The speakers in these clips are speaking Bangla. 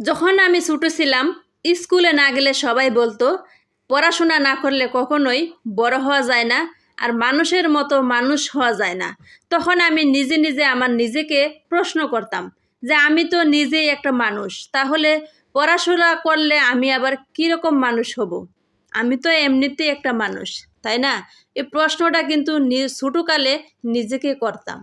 যখন আমি ছোটো ছিলাম, স্কুলে না গেলে সবাই বলতো, পড়াশোনা না করলে কখনোই বড় হওয়া যায় না আর মানুষের মতো মানুষ হওয়া যায় না। তখন আমি নিজে নিজে আমার নিজেকে প্রশ্ন করতাম যে, আমি তো নিজেই একটা মানুষ, তাহলে পড়াশোনা করলে আমি আবার কীরকম মানুষ হব? আমি তো এমনিতেই একটা মানুষ, তাই না? এই প্রশ্নটা কিন্তু ছোটোকালে নিজেকে করতাম।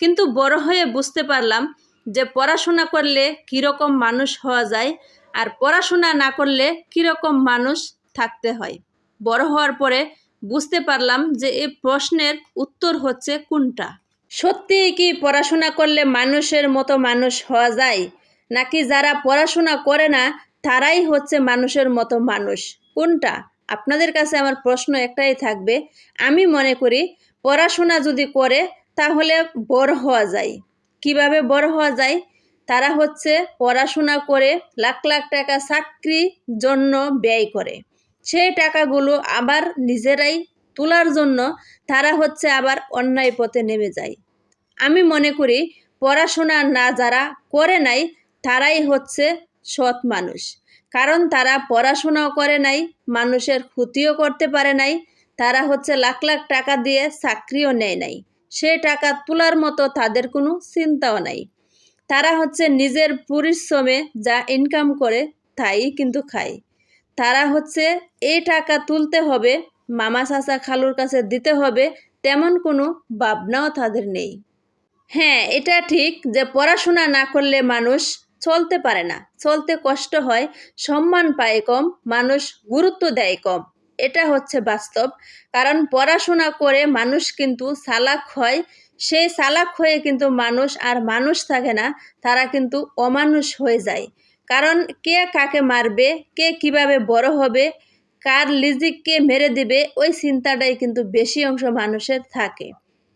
কিন্তু বড় হয়ে বুঝতে পারলাম যে পড়াশোনা করলে কীরকম মানুষ হওয়া যায় আর পড়াশোনা না করলে কীরকম মানুষ থাকতে হয়। বড় হওয়ার পরে বুঝতে পারলাম যে এই প্রশ্নের উত্তর হচ্ছে কোনটা। সত্যিই কি পড়াশোনা করলে মানুষের মতো মানুষ হওয়া যায়? নাকি যারা পড়াশোনা করে না, তারাই হচ্ছে মানুষের মতো মানুষ? কোনটা? আপনাদের কাছে আমার প্রশ্ন একটাই থাকবে। আমি মনে করি, পড়াশোনা যদি করে, তাহলে বড় হওয়া যায়। কীভাবে বড় হওয়া যায়? তারা হচ্ছে পড়াশোনা করে লাখ লাখ টাকা চাকরি জন্য ব্যয় করে। সেই টাকাগুলো আবার নিজেরাই তোলার জন্য তারা হচ্ছে আবার অন্যায় পথে নেমে যায়। আমি মনে করি, পড়াশোনা না যারা করে নাই, তারাই হচ্ছে সৎ মানুষ। কারণ তারা পড়াশোনাও করে নাই, মানুষের ক্ষতিও করতে পারে নাই, তারা হচ্ছে লাখ লাখ টাকা দিয়ে চাকরিও নেয় নাই। সে টাকা তোলার মতো তাদের কোনো চিন্তাও নাই। তারা হচ্ছে নিজের পরিশ্রমে যা ইনকাম করে তাই কিন্তু খায়। তারা হচ্ছে এই টাকা তুলতে হবে, মামা চাচা খালুর কাছে দিতে হবে, তেমন কোনো ভাবনাও তাদের নেই। হ্যাঁ এটা ঠিক যে পড়াশোনা না করলে মানুষ চলতে পারে না, চলতে কষ্ট হয়, সম্মান পায় কম, মানুষ গুরুত্ব দেয় কম। এটা হচ্ছে বাস্তব। কারণ পড়াশোনা করে মানুষ কিন্তু সালাক হয়, সেই সালাক হয়ে কিন্তু মানুষ আর মানুষ থাকে না, তারা কিন্তু অমানুষ হয়ে যায়। কারণ কে কাকে মারবে, কে কীভাবে বড় হবে, কার লিজিককে মেরে দিবে, ওই চিন্তাটাই কিন্তু বেশি অংশ মানুষের থাকে।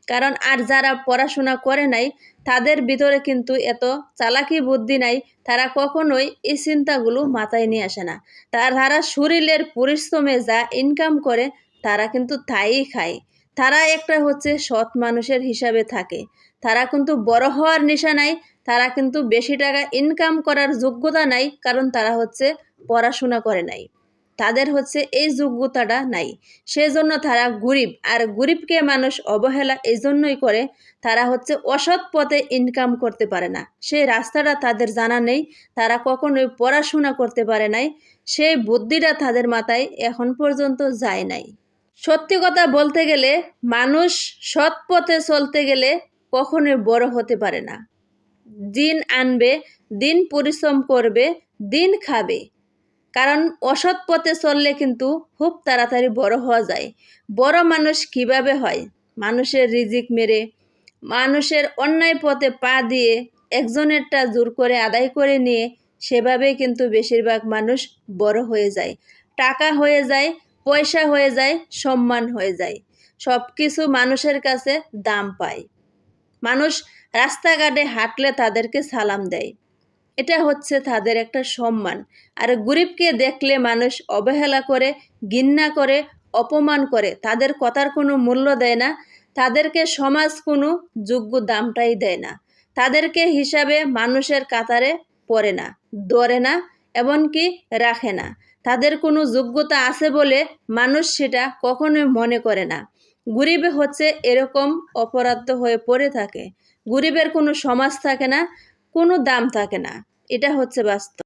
কারণ আর যারা পড়াশোনা করে নাই, তাদের ভিতরে কিন্তু এত চালাকি বুদ্ধি নাই, তারা কখনোই এই চিন্তাগুলো মাথায় নিয়ে আসে না। তার শরীরের পরিশ্রমে যা ইনকাম করে, তারা কিন্তু তাই খায়। তারা একটা হচ্ছে সৎ মানুষের হিসাবে থাকে। তারা কিন্তু বড় হওয়ার নেশা নাই, তারা কিন্তু বেশি টাকা ইনকাম করার যোগ্যতা নাই, কারণ তারা হচ্ছে পড়াশোনা করে নাই। তাদের হচ্ছে এই যোগ্যতাটা নাই। সেজন্য তারা গরিব, আর গরিবকে মানুষ অবহেলা এই জন্যই করে তারা হচ্ছে অসৎ পথে ইনকাম করতে পারে না। সেই রাস্তাটা তাদের জানা নেই, তারা কখনোই পড়াশোনা করতে পারে নাই সেই বুদ্ধিটা তাদের মাথায় এখন পর্যন্ত যায় নাই। সত্যি কথা বলতে গেলে মানুষ সৎ পথে চলতে গেলে কখনোই বড় হতে পারে না। দিন আনবে, দিন পরিশ্রম করবে, দিন খাবে। কারণ অসৎ পথে চললে কিন্তু খুব তাড়াতাড়ি বড় হওয়া যায়। বড় মানুষ কীভাবে হয়? মানুষের রিজিক মেরে, মানুষের অন্যায় পথে পা দিয়ে একজনেরটা জোর করে আদায় করে নিয়ে সেভাবেই কিন্তু বেশিরভাগ মানুষ বড় হয়ে যায়। টাকা হয়ে যায়, পয়সা হয়ে যায়, সম্মান হয়ে যায়। সব কিছু মানুষের কাছে দাম পায়। মানুষ রাস্তাঘাটে হাঁটলে তাদেরকে সালাম দেয়। এটা হচ্ছে তাদের একটা সম্মান। আর গরিবকে দেখলে মানুষ অবহেলা করে, ঘৃণা করে, অপমান করে, তাদের কথার কোনো মূল্য দেয় না, তাদেরকে সমাজ কোনো যোগ্য দামটাই দেয় না। তাদেরকে হিসাবে মানুষের কাতারে পড়ে না, ধরে না, এমনকি রাখে না। তাদের কোনো যোগ্যতা আছে বলে মানুষ সেটা কখনোই মনে করে না। গরিবে হচ্ছে এরকম অপরাধ হয়ে পড়ে থাকে। গরিবের কোনো সমাজ থাকে না কোনো দাম থাকে না। এটা হচ্ছে বাস্তব।